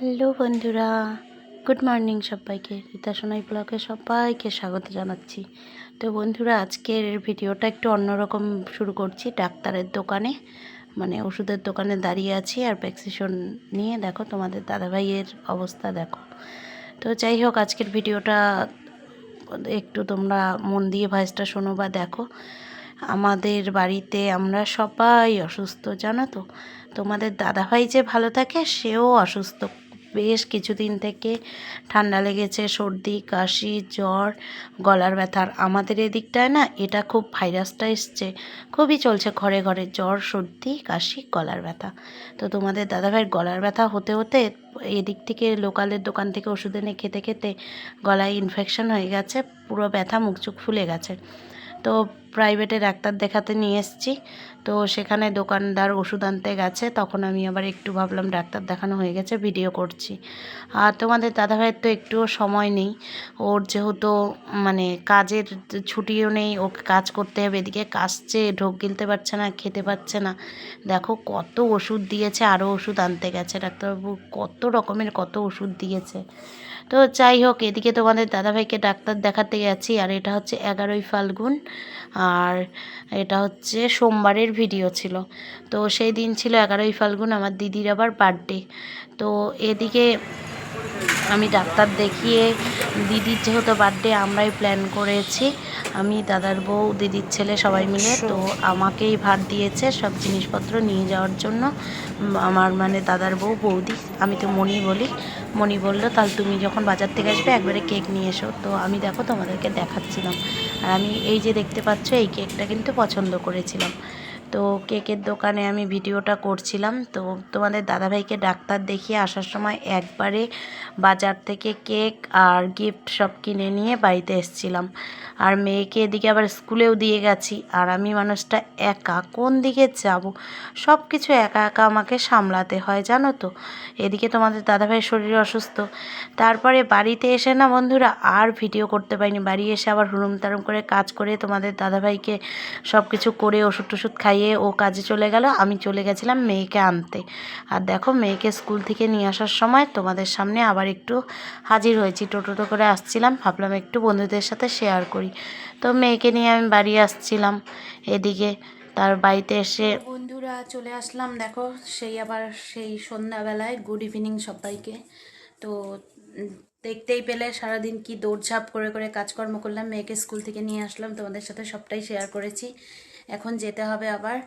Hello বন্ধুরা, good morning সবাইকে। রীতা সোনাই ব্লগে সবাইকে স্বাগত জানাচ্ছি। তো বন্ধুরা, আজকের ভিডিওটা একটু অন্যরকম শুরু করছি। ডাক্তারের দোকানে মানে ওষুধের দোকানে দাঁড়িয়ে আছি আর প্যাক্সিশন নিয়ে। দেখো তোমাদের দাদাভাইয়ের অবস্থা, দেখো। তো যাই হোক, আজকের ভিডিওটা একটু তোমরা মন দিয়ে ভয়েসটা শোনো বা দেখো। আমাদের বাড়িতে আমরা সবাই অসুস্থ, জানো তো? তোমাদের দাদাভাই যে ভালো থাকে, সেও অসুস্থ। বেশ কিছুদিন থেকে ঠান্ডা লেগেছে, সর্দি, কাশি, জ্বর, গলার ব্যথার আমাদের এদিকটায় না এটা খুব ভাইরাসটা এসছে। খুবই চলছে ঘরে ঘরে জ্বর, সর্দি, কাশি, গলার ব্যথা। তো তোমাদের দাদাভাইয়ের গলার ব্যথা হতে হতে এদিক থেকে লোকালের দোকান থেকে ওষুধ এনে খেতে খেতে গলায় ইনফেকশন হয়ে গেছে, পুরো ব্যথা মুখ চুখ ফুলে গেছে। তো প্রাইভেটে ডাক্তার দেখাতে নিয়ে এসেছি। তো সেখানে দোকানদার ওষুধ আনতে গেছে, তখন আমি আবার একটু ভাবলাম ডাক্তার দেখানো হয়ে গেছে ভিডিও করছি। আর তোমাদের দাদাভাইয়ের তো একটুও সময় নেই। ওর যেহেতু মানে কাজের ছুটিও নেই, ওকে কাজ করতে হবে, এদিকে কাশছে, ঢোক গিলতে পারছে না, খেতে পাচ্ছে না। দেখো কত ওষুধ দিয়েছে, আরও ওষুধ আনতে গেছে ডাক্তারবাবু, কত রকমের কত ওষুধ দিয়েছে। তো যাই হোক, এদিকে তোমাদের দাদাভাইকে ডাক্তার দেখাতে গেছি, আর এটা হচ্ছে এগারোই ফাল্গুন, আর এটা হচ্ছে সোমবারের ভিডিও ছিল। তো সেই দিন ছিল এগারোই ফাল্গুন, আমার দিদির আবার বার্থডে তো এদিকে আমি ডাক্তার দেখিয়ে দিদির যেহেতু বার্থডে আমরাই প্ল্যান করেছি। আমি দাদার বউ, দিদির ছেলে সবাই মিলে, তো আমাকেই ভার দিয়েছে সব জিনিসপত্র নিয়ে যাওয়ার জন্য। আমার মানে দাদার বউ, বৌদি, আমি তো মণি বলি। মণি বলল, তাহলে তুমি যখন বাজার থেকে আসবে, একবারে কেক নিয়ে এসো। তো আমি দেখো তোমাদেরকে দেখাচ্ছিলাম। আর আমি এই যে দেখতে পাচ্ছ, এই কেকটা কিন্তু পছন্দ করেছিলাম। তো কেকের দোকানে আমি ভিডিওটা করছিলাম। তো তোমাদের দাদাভাইকে ডাক্তার দেখিয়ে আসার সময় একবারে বাজার থেকে কেক আর গিফট সব কিনে নিয়ে বাড়িতে এসছিলাম। আর মেয়েকে এদিকে আবার স্কুলেও দিয়ে গেছি। আর আমি মানুষটা একা, কোন দিকে যাব? সব কিছু একা একা আমাকে সামলাতে হয়, জানো তো? এদিকে তোমাদের দাদাভাইয়ের শরীর অসুস্থ। তারপরে বাড়িতে এসে না বন্ধুরা আর ভিডিও করতে পারিনি। বাড়ি এসে আবার হুড়ুম তারুম করে কাজ করে তোমাদের দাদাভাইকে সব কিছু করে ওষুধ টষুধ খাইয়ে ও কাজে চলে গেল, আমি চলে গেছিলাম মেয়েকে আনতে। আর দেখো, মেয়েকে স্কুল থেকে নিয়ে আসার সময় তোমাদের সামনে আবার একটু হাজির হয়েছি। টোটোটো করে আসছিলাম, ভাবলাম একটু বন্ধুদের সাথে শেয়ার করি। তো মেয়েকে নিয়ে আমি বাড়ি আসছিলাম এদিকে। তার বাড়িতে এসে বন্ধুরা চলে আসলাম। দেখো, সেই আবার সেই সন্ধ্যাবেলায় গুড ইভিনিং সবাইকে। তো দেখতেই পেলে, সারাদিন কি দৌড়ঝাঁপ করে করে কাজকর্ম করলাম। মেয়েকে স্কুল থেকে নিয়ে আসলাম, তোমাদের সাথে সবটাই শেয়ার করেছি। এখন যেতে হবে আবার।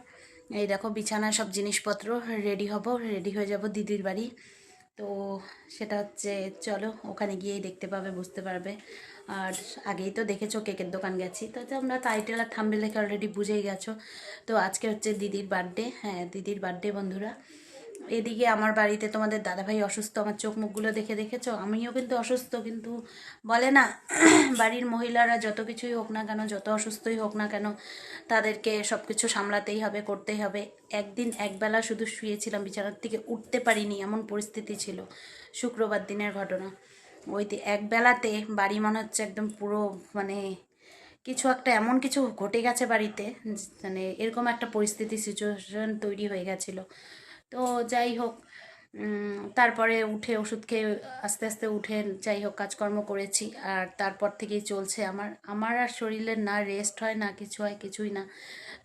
এই দেখো বিছানা সব জিনিসপত্র রেডি হব রেডি হয়ে যাব দিদির বাড়ি। তো সেটা হচ্ছে চলো ওখানে গিয়েই দেখতে পাবে, বুঝতে পারবে। আর আগেই তো দেখেছ কেকের দোকান গেছি। তো আমরা টাইটেল আর থাম্বেল দেখে অলরেডি বুঝেই গেছো। তো আজকে হচ্ছে দিদির বার্থডে হ্যাঁ দিদির বার্থডে বন্ধুরা। এদিকে আমার বাড়িতে তোমাদের দাদাভাই অসুস্থ, আমার চোখ মুখগুলো দেখে দেখেছ? আমিও কিন্তু অসুস্থ, কিন্তু বলে না, বাড়ির মহিলারা যত কিছুই হোক না কেন, যত অসুস্থই হোক না কেন, তাদেরকে সব কিছু সামলাতেই হবে, করতেই হবে। একদিন একবেলা শুধু শুয়েছিলাম, বিছানার থেকে উঠতে পারিনি, এমন পরিস্থিতি ছিল শুক্রবার দিনের ঘটনা। ওই একবেলাতে বাড়ি মনে হচ্ছে একদম পুরো মানে কিছু একটা এমন কিছু ঘটে গেছে বাড়িতে মানে এরকম একটা পরিস্থিতি সিচুয়েশন তৈরি হয়ে গেছিল। তো যাই হোক তারপরে উঠে ওষুধ খেয়ে আস্তে আস্তে উঠে যাই হোক কাজকর্ম করেছি। আর তারপর থেকেই চলছে আমার। আমার আর শরীরের না রেস্ট হয়, না কিছু হয়, কিছুই না।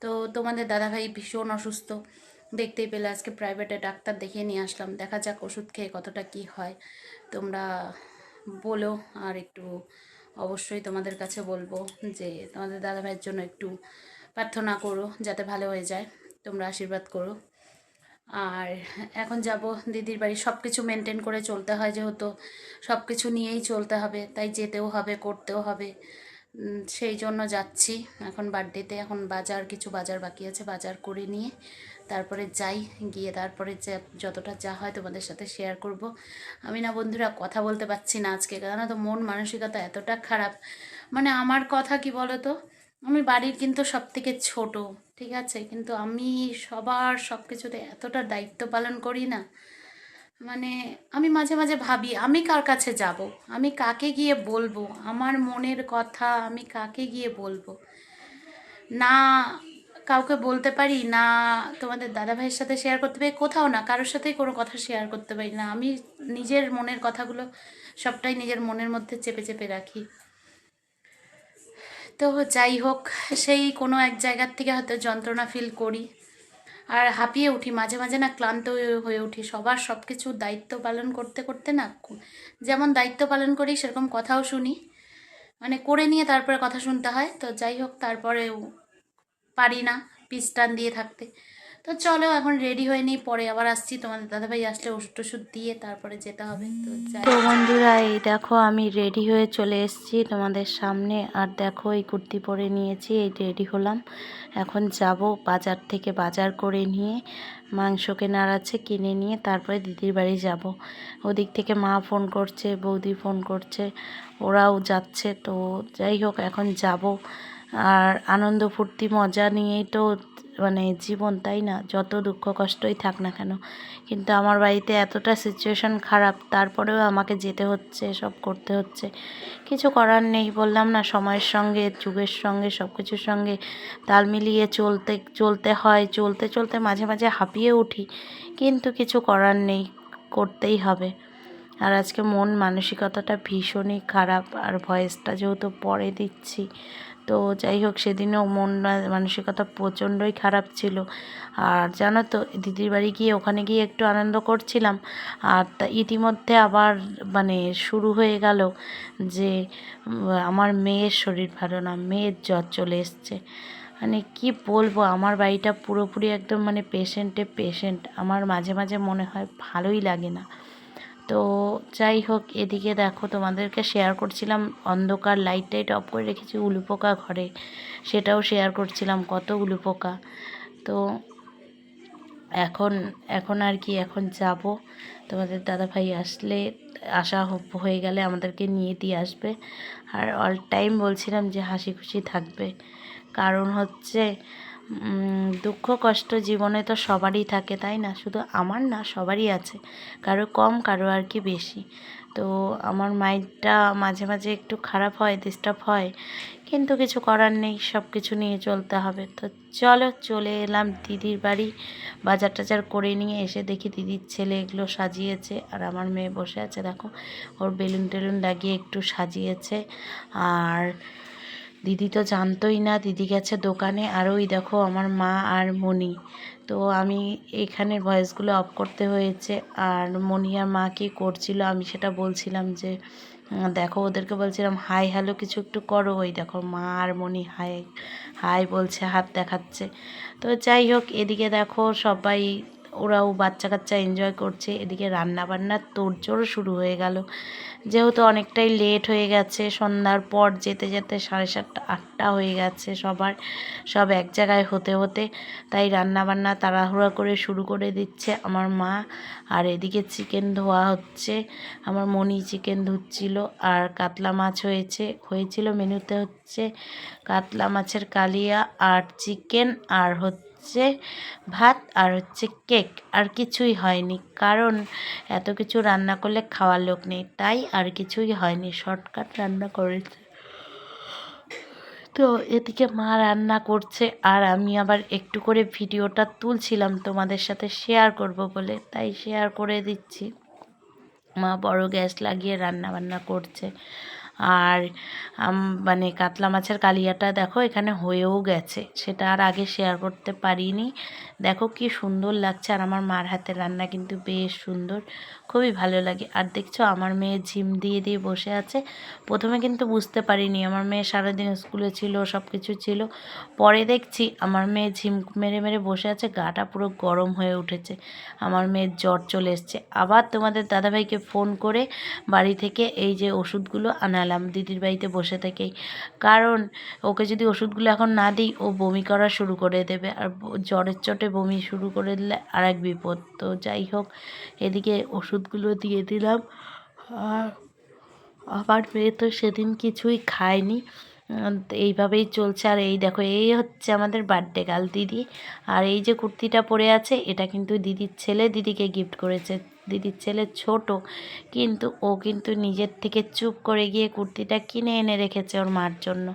তো তোমাদের দাদাভাই ভীষণ অসুস্থ। দেখতেই পেলে আজকে প্রাইভেটে ডাক্তার দেখিয়ে নিয়ে আসলাম। দেখা যাক ওষুধ খেয়ে কতটা কি হয়। তোমরা বলো আর একটু অবশ্যই তোমাদের কাছে বলব যে তোমাদের দাদাভাইয়ের জন্য একটু প্রার্থনা করো যাতে ভালো হয়ে যায়। তোমরা আশীর্বাদ করো। আর এখন যাব দিদির বাড়ি। সব কিছু মেনটেন করে চলতে হয় যেহেতু। সব কিছু নিয়েই চলতে হবে, তাই যেতেও হবে, করতেও হবে। সেই জন্য যাচ্ছি। এখন বার্থডেতে এখন বাজার, কিছু বাজার বাকি আছে, বাজার করে নিয়ে তারপরে যাই। গিয়ে তারপরে যতটা যা হয় তোমাদের সাথে শেয়ার করব। আমি না বন্ধুরা কথা বলতে পারছি না আজকে কেন তো মন, মানসিকতা এতটা খারাপ। মানে আমার কথা কি বলো তো আমি বাড়ির কিন্তু সব থেকে ছোটো, ঠিক আছে? কিন্তু আমি সবার সব কিছুতে এতটা দায়িত্ব পালন করি না। মানে আমি মাঝে মাঝে ভাবি, আমি কার কাছে যাব? আমি কাকে গিয়ে বলব? আমার মনের কথা আমি কাকে গিয়ে বলব? না কাউকে বলতে পারি, না তোমাদের দাদা ভাইয়ের সাথে শেয়ার করতে পারি, কোথাও না, কারোর সাথেই কোনো কথা শেয়ার করতে পারি না। আমি নিজের মনের কথাগুলো সবটাই নিজের মনের মধ্যে চেপে চেপে রাখি। তো যাই হোক, সেই কোনো এক জায়গার থেকে হয়তো যন্ত্রণা ফিল করি। আর হাঁপিয়ে উঠি, মাঝে মাঝে না ক্লান্ত হয়ে- উঠি। সবার সব কিছু দায়িত্ব পালন করতে করতে না যেমন দায়িত্ব পালন করি, সেরকম কথাও শুনি। মানে করে নিয়ে তারপরে কথা শুনতে হয়। তো যাই হোক, তারপরেও পারি না পিস্টান দিয়ে থাকতে। তো চলো, এখন রেডি হয়ে নিই, পরে আবার আসছি। তোমাদের দাদাভাই আসলে ওষুধ টষুধ দিয়ে তারপরে যেতে হবে। তো তো বন্ধুরা, এই দেখো, আমি রেডি হয়ে চলে এসেছি তোমাদের সামনে। আর দেখো, এই কুর্তি পরে নিয়েছি, এই রেডি হলাম। এখন যাব বাজার থেকে বাজার করে নিয়ে, মাংস কেনার আছে কিনে নিয়ে, তারপরে দিদির বাড়ি যাব। ওদিক থেকে মা ফোন করছে, বৌদি ফোন করছে, ওরাও যাচ্ছে। তো যাই হোক, এখন যাব। আর আনন্দ ফুর্তি মজা নিয়েই তো মানে জীবন, তাই না? যত দুঃখ কষ্টই থাক না কেন। কিন্তু আমার বাড়িতে এতটা সিচুয়েশন খারাপ, তারপরেও আমাকে যেতে হচ্ছে, সব করতে হচ্ছে। কিছু করার নেই, বললাম না, সময়ের সঙ্গে, যুগের সঙ্গে সব কিছুর সঙ্গে। তাল মিলিয়ে চলতে চলতে হয়, চলতে চলতে মাঝে মাঝে হাঁপিয়ে উঠি। কিন্তু কিছু করার নেই, করতেই হবে। আর আজকে মন মানসিকতাটা ভীষণই খারাপ আর ভয়েসটা যেহেতু পরে দিচ্ছি, তো যাই হোক সেদিনও মন মানসিকতা প্রচণ্ডই খারাপ ছিল। আর জানো তো, দিদির বাড়ি গিয়ে ওখানে গিয়ে একটু আনন্দ করছিলাম, আর তা ইতিমধ্যে আবার মানে শুরু হয়ে গেল যে আমার মেয়ের শরীর ভালো না, মেয়ের জ্বর চলে এসছে। মানে কি বলব, আমার বাড়িটা পুরোপুরি একদম মানে পেশেন্টে পেশেন্ট আমার মাঝে মাঝে মনে হয় ভালোই লাগে না। তো যাই হোক, এদিকে দেখো তোমাদেরকে শেয়ার করছিলাম, অন্ধকার লাইট টাইট অফ করে রেখেছি উলুপোকা ঘরে। সেটাও শেয়ার করছিলাম, কত উলুপোকা তো এখন এখন আর কি, এখন যাব। তোমাদের দাদা ভাই আসলে, আসা হয়ে গেলে আমাদেরকে নিয়ে দিয়ে আসবে। আর অল টাইম বলছিলাম যে হাসি খুশি থাকবে। কারণ হচ্ছে দুঃখ কষ্ট জীবনে তো সবারই থাকে, তাই না? শুধু আমার না, সবারই আছে। কারও কম, কারও আর কি বেশি। তো আমার মাইন্ডটা মাঝে মাঝে একটু খারাপ হয় ডিস্টার্ব হয়। কিন্তু কিছু করার নেই সব কিছু নিয়ে চলতে হবে। তো চলো, চলে এলাম দিদির বাড়ি। বাজার টাজার করে নিয়ে এসে দেখি দিদির ছেলে এগুলো সাজিয়েছে আর আমার মেয়ে বসে আছে। দেখো, ওর বেলুন টেলুন লাগিয়ে একটু সাজিয়েছে। আর দিদি তো জানতোই না, দিদি গেছে দোকানে। আর ওই দেখো আমার মা আর মণি। তো আমি এখানের ভয়েসগুলো অফ করতে হয়েছে। আর মণি আর মা কী করছিল আমি সেটা বলছিলাম যে দেখো ওদেরকে বলছিলাম, হাই, হ্যালো, কিছু একটু করো। ওই দেখো মা আর মণি, হাই হাই, বলছে, হাত দেখাচ্ছে। তো যাই হোক, এদিকে দেখো সবাই ওরাও বাচ্চা কাচ্চা এনজয় করছে। এদিকে রান্না বান্নার তোড়জোড় শুরু হয়ে গেল। যেহেতু অনেকটাই লেট হয়ে গেছে, সন্ধ্যার পর যেতে যেতে সাড়ে সাতটা, আটটা হয়ে গেছে সবার। সব এক জায়গায় হতে হতে তাই রান্না বান্না তাড়াহুড়া করে শুরু করে দিচ্ছে আমার মা। আর এদিকে চিকেন ধোয়া হচ্ছে। আমার মনি চিকেন ধুচ্ছিল। আর কাতলা মাছ হয়েছে, হয়েছিল মেনুতে হচ্ছে কাতলা মাছের কালিয়া আর চিকেন আর হচ্ছে ভাত আর হচ্ছে কেক। আর কিছুই হয়নি। কারণ এত কিছু রান্না করলে খাওয়ার লোক নেই। তাই আর কিছুই হয়নি। শর্টকাট রান্না করেছে। তো এদিকে মা রান্না করছে। আর আমি আবার একটু করে ভিডিওটা তুলছিলাম তোমাদের সাথে শেয়ার করব বলে। তাই শেয়ার করে দিচ্ছি। মা বড় গ্যাস লাগিয়ে রান্না বান্না করছে। আর মানে কাতলা মাছের কালিয়াটা দেখো এখানে হয়েও গেছে। সেটা আর আগে শেয়ার করতে পারিনি। দেখো কি সুন্দর লাগছে আর আমার মার হাতের রান্না কিন্তু বেশ সুন্দর, খুবই ভালো লাগে। আর দেখছ আমার মেয়ে ঝিম দিয়ে দিয়ে বসে আছে। প্রথমে কিন্তু বুঝতে পারিনি, আমার মেয়ে সারাদিন স্কুলে ছিল সব কিছু ছিল। পরে দেখছি আমার মেয়ে ঝিম মেরে মেরে বসে আছে, গাটা পুরো গরম হয়ে উঠেছে। আমার মেয়ের জ্বর চলে এসছে। আবার তোমাদের দাদাভাইকে ফোন করে বাড়ি থেকে এই যে ওষুধগুলো আনালাম, দিদির বাড়িতে বসে থেকেই। কারণ ওকে যদি ওষুধগুলো এখন না দিই, ও বমি করা শুরু করে দেবে। আর জ্বরের চোটে বমি শুরু করে দিলে আর এক বিপদ। তো যাই হোক, এদিকে ওষুধগুলো দিয়ে দিলাম। আর আমার মেয়ে তো সেদিন কিছুই খায়নি। এইভাবেই চলছে। আর এই দেখো, এই হচ্ছে আমাদের বার্থডে গাল দিদি। আর এই যে কুর্তিটা পরে আছে, এটা কিন্তু দিদির ছেলে। দিদিকে গিফট করেছে দিদির ছেলে ছোট, কিন্তু ও কিন্তু নিজের থেকে চুপ করে গিয়ে কুর্তিটা কিনে এনে রেখেছে ওর মার জন্য।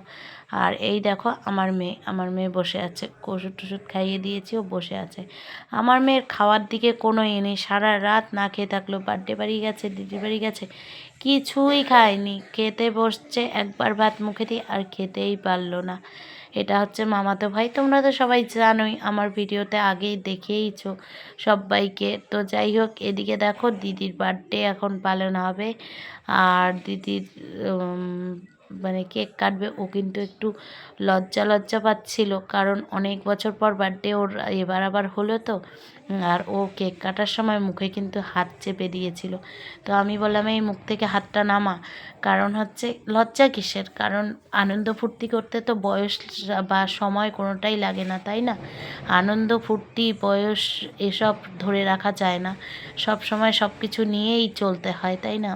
আর এই দেখো আমার মেয়ে আমার মেয়ে বসে আছে। ওষুধ টষুধ খাইয়ে দিয়েছি, ও বসে আছে। আমার মেয়ের খাওয়ার দিকে কোনো এ নেই। সারা রাত না খেয়ে থাকল বার্থডে বাড়ি গেছে, দিদির বাড়ি গেছে, কিছুই খায়নি। খেতে বসছে, একবার ভাত মুখে দিয়ে আর খেতেই পারল না। এটা হচ্ছে মামাতো ভাই। তোমরা তো সবাই জানোই, আমার ভিডিওতে আগেই দেখেইছ সবাইকে। তো যাই হোক, এদিকে দেখো দিদির বার্থডে এখন পালন হবে। আর দিদির মানে কেক কাটবে। ও কিন্তু একটু লজ্জা লজ্জা পাচ্ছিল। কারণ অনেক বছর পর বার্থডে ওর এবার আবার হলো তো। আর ও কেক কাটার সময় মুখে কিন্তু হাত চেপে দিয়েছিল। তো আমি বললাম, এই মুখ থেকে হাতটা নামা। কারণ হচ্ছে লজ্জা কিসের? কারণ আনন্দ ফুর্তি করতে তো বয়স বা সময় কোনোটাই লাগে না, তাই না? আনন্দ ফুর্তি, বয়স এসব ধরে রাখা যায় না। সব সময় সব কিছু নিয়েই চলতে হয়, তাই না?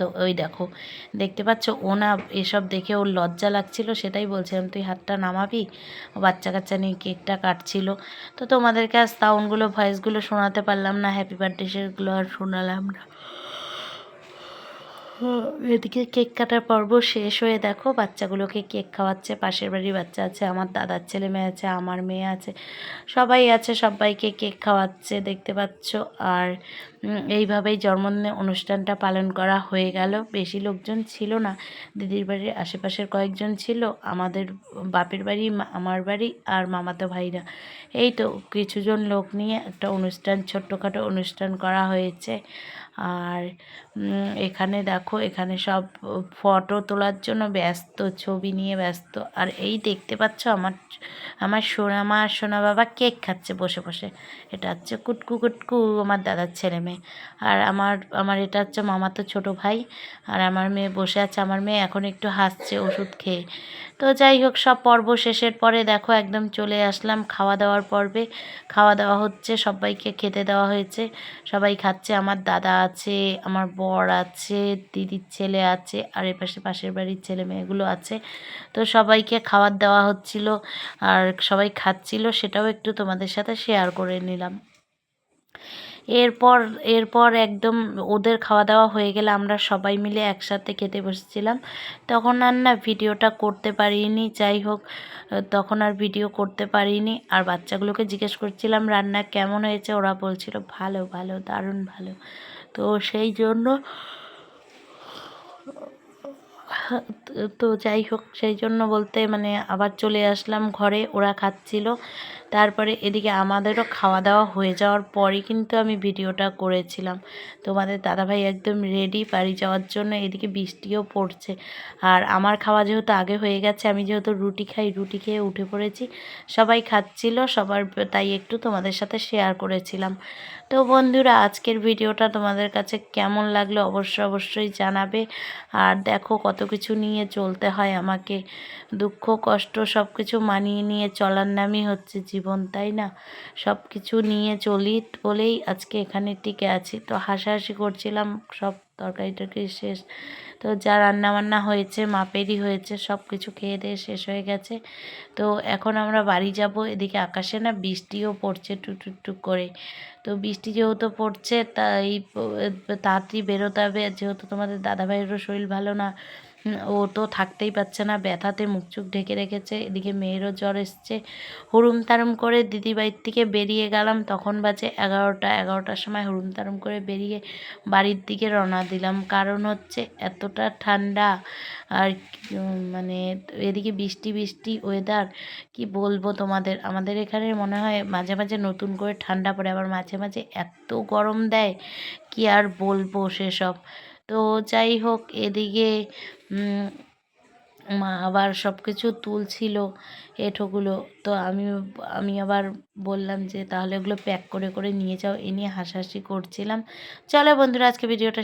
তো ওই দেখো, দেখতে পাচ্ছ? ও না এসব দেখে ওর লজ্জা লাগছিল, সেটাই বলছিলাম, তুই হাতটা নামাবি? ও বাচ্চা কাচ্চা নিয়ে কেকটা কাটছিল। তো তোমাদেরকে আজ তাউনগুলো ভয়েসগুলো শোনাতে পারলাম না, হ্যাপি বার্থডে সেগুলো আর শোনালাম না। এদিকে কেক কাটার পর্ব শেষ হয়ে দেখো, বাচ্চাগুলোকে কেক খাওয়াচ্ছে, পাশের বাড়ির বাচ্চা আছে, আমার দাদার ছেলে মেয়ে আছে, আমার মেয়ে আছে, সবাই আছে, সবাইকে কেক খাওয়াচ্ছে, দেখতে পাচ্ছ। আর এইভাবেই জন্মদিনের অনুষ্ঠানটা পালন করা হয়ে গেল। বেশি লোকজন ছিল না, দিদির বাড়ির আশেপাশের কয়েকজন ছিল, আমাদের বাপের বাড়ি আমার বাড়ি আর মামাতো ভাইরা। এই তো, কিছুজন লোক নিয়ে একটা অনুষ্ঠান, ছোট্টখাটো অনুষ্ঠান করা হয়েছে। আর এখানে দেখো, এখানে সব ফটো তোলার জন্য ব্যস্ত, ছবি নিয়ে ব্যস্ত। আর এই দেখতে পাচ্ছ আমার আমার সোনা মা সোনা বাবা কেক খাচ্ছে বসে বসে। এটা হচ্ছে কুটকু কুটকু আমার দাদার ছেলে মেয়ে। আর আমার আমার এটা হচ্ছে মামা তো ছোটো ভাই। আর আমার মেয়ে বসে আছে, আমার মেয়ে এখন একটু হাসছে ওষুধ খেয়ে। তো যাই হোক, সব পর্ব শেষের পরে দেখো, একদম চলে আসলাম খাওয়া দাওয়ার পর্বে। খাওয়া দাওয়া হচ্ছে, সবাইকে খেতে দেওয়া হয়েছে। সবাই খাচ্ছে, আমার দাদা আছে, আমার বর আছে, দিদির ছেলে আছে, আর এপাশে পাশের বাড়ির ছেলে মেয়েগুলো আছে। তো সবাইকে খাবার দেওয়া হচ্ছিল, আর সবাই খাচ্ছিল, সেটাও একটু তোমাদের সাথে শেয়ার করে নিলাম। এরপর এরপর একদম ওদের খাওয়া দাওয়া হয়ে গেলে আমরা সবাই মিলে একসাথে খেতে বসেছিলাম। তখন আর না ভিডিওটা করতে পারিনি, যাই হোক, তখন আর ভিডিও করতে পারিনি। আর বাচ্চাগুলোকে জিজ্ঞেস করছিলাম, রান্না কেমন হয়েছে? ওরা বলছিল, ভালো ভালো, দারুণ ভালো। তো সেই জন্য, তো যাই হোক, সেই জন্য বলতে মানে আবার চলে আসলাম ঘরে, ওরা খাচ্ছিল। তারপরে এদিকে আমাদেরও খাওয়া দাওয়া হয়ে যাওয়ার পরই কিন্তু আমি ভিডিওটা করেছিলাম। তোমাদের দাদাভাই একদম রেডি বাড়ি যাওয়ার জন্য এদিকে বৃষ্টিও পড়ছে। আর আমার খাওয়া যেহেতু আগে হয়ে গেছে, আমি যেহেতু রুটি খাই, রুটি খেয়ে উঠে পড়েছি। সবাই খাচ্ছিল, সবার তাই একটু তোমাদের সাথে শেয়ার করেছিলাম। তো বন্ধুরা, আজকের ভিডিওটা তোমাদের কাছে কেমন লাগল অবশ্যই অবশ্যই জানাবে। আর দেখো কত কিছু নিয়ে চলতে হয় আমাকে। দুঃখ, কষ্ট সব কিছু মানিয়ে নিয়ে চলার নামই হচ্ছে জীবন, তাই না? সব কিছু নিয়ে চলি বলেই আজকে এখানে টিকে আছি। তো হাসাহাসি করছিলাম, সব তরকারি টরকারি শেষ। তো যা রান্না বান্না হয়েছে, মাপেরই হয়েছে সব কিছু খেয়ে দিয়ে শেষ হয়ে গেছে। তো এখন আমরা বাড়ি যাব, এদিকে আকাশে না বৃষ্টিও পড়ছে টুক করে। তো বৃষ্টি যেহেতু পড়ছে, তাই তাড়াতাড়ি বেরোতে হবে। যেহেতু তোমাদের দাদাভাইয়েরও শরীর ভালো না ও তো থাকতেই পারছে না। ব্যথাতে মুখ চুখ ঢেকে রেখেছে। এদিকে মেয়েরও জ্বর এসছে। হুড়ুম তারুম করে দিদি বাড়ির থেকে বেরিয়ে গেলাম। তখন বাজে এগারোটা। এগারোটার সময় হুড়ুম তারুম করে বেরিয়ে বাড়ির দিকে রওনা দিলাম। কারণ হচ্ছে এতটা ঠান্ডা আর মানে এদিকে বৃষ্টি বৃষ্টি ওয়েদার কি বলব তোমাদের? আমাদের এখানে মনে হয় মাঝে মাঝে নতুন করে ঠান্ডা পড়ে। আবার মাঝে মাঝে এত গরম দেয়, কি আর বলব সেসব? তো যাই হোক, এদিকে মা আবার সব কিছু তুলছিল এঁঠোগুলো। তো আমি আমি আবার বললাম যে, তাহলে ওগুলো প্যাক করে করে নিয়ে যাও। এ নিয়ে হাসাহাসি করছিলাম। চলো বন্ধুরা, আজকে ভিডিওটা